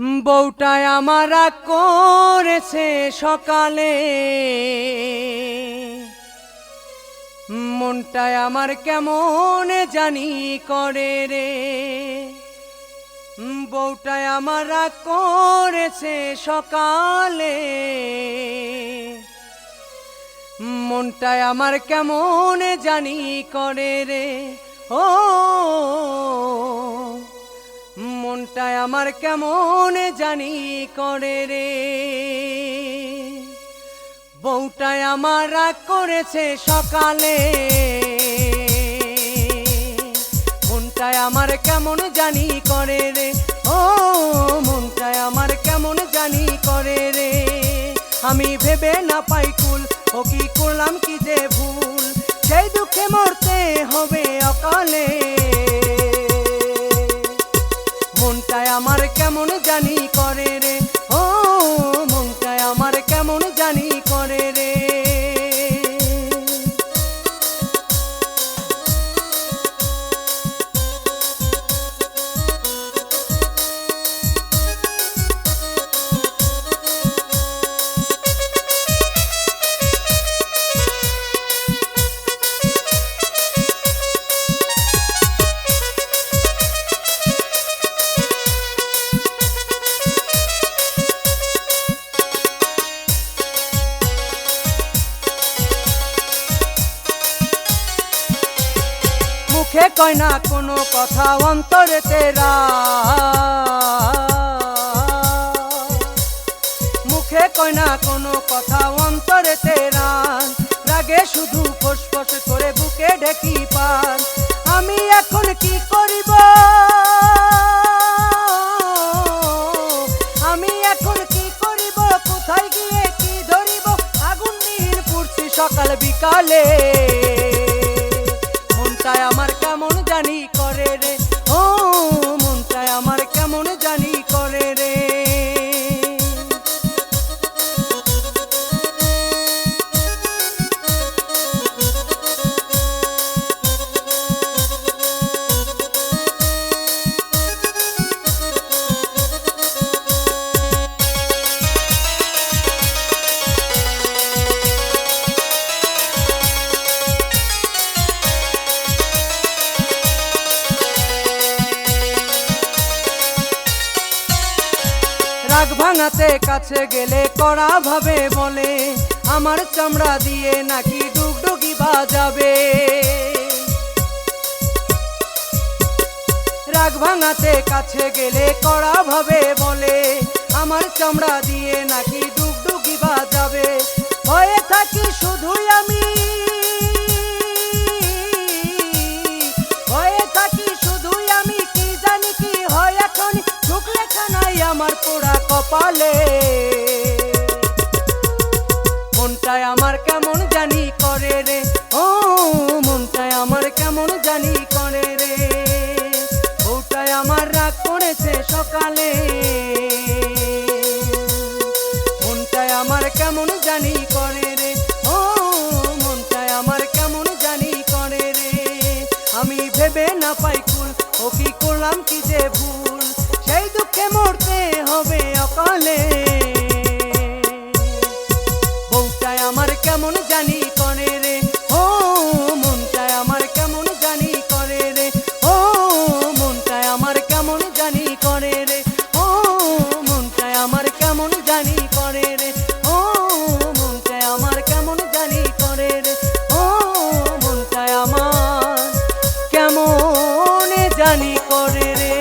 বউটায় আমারা করেছে সকালে। মনটায় আমার কেমন জানি করে রে। বউটায় আমারা করেছে সকালে। মনটায় আমার কেমন জানি করে রে। ও মনটায় আমার কেমন জানি করে রে। বউটায় আমার রাগ করেছে সকালে। মনটায় আমার কেমন জানি করে রে। ও, মনটায় আমার কেমন জানি করে রে। আমি ভেবে না পাই কুল, ও কি করলাম কি যে ভুল। সেই দুঃখে মরতে হবে অকালে। করে রে। মুখে কয় না কোনো কথা অন্তরে তেরা মুখে কয় না কোনো কথা অন্তরে তেরা রাগে শুধু ফোস ফোস করে বুকে ঢেকি পান। আমি এখন কি করিব? আমি এখন কি করিব? কোথায় গিয়ে কি ধরিব? আগুন নীল পুড়ছি সকাল বিকালে। রাগ ভাঙাতে কাছে গেলে কড়া ভাবে বলে, আমার চামড়া দিয়ে নাকি ডুগডুগি বাজাবে। রাগ ভাঙাতে কাছে গেলে কড়া ভাবে বলে, আমার চামড়া দিয়ে নাকি ডুগডুগি বাজাবে। ভয়ে থাকি শুধুই আমার পোড়া কপালে। মনটায় আমার কেমন জানি করে রে। ও, মনটায় আমার কেমন জানি করে রে। ওটাই আমার রাগ করেছে সকালে। মনটায় আমার কেমন জানি করে রে। ও, মনটায় আমার কেমন জানি করে রে। আমি ভেবে না পাই কুল, ও কি করলাম কি যে ভুল। সেই দুঃখে মরতে হবে অকালে। বউটায় আমার কেমন জানি করে রে, ও মনটায় আমার কেমন জানি করে রে, ও মনটায় আমার কেমন জানি করে রে, ও মনটায় আমার কেমন জানি করে রে, ও মনটায় আমার কেমন জানি করে রে, ও মনটায় আমার কেমন জানি করে রে।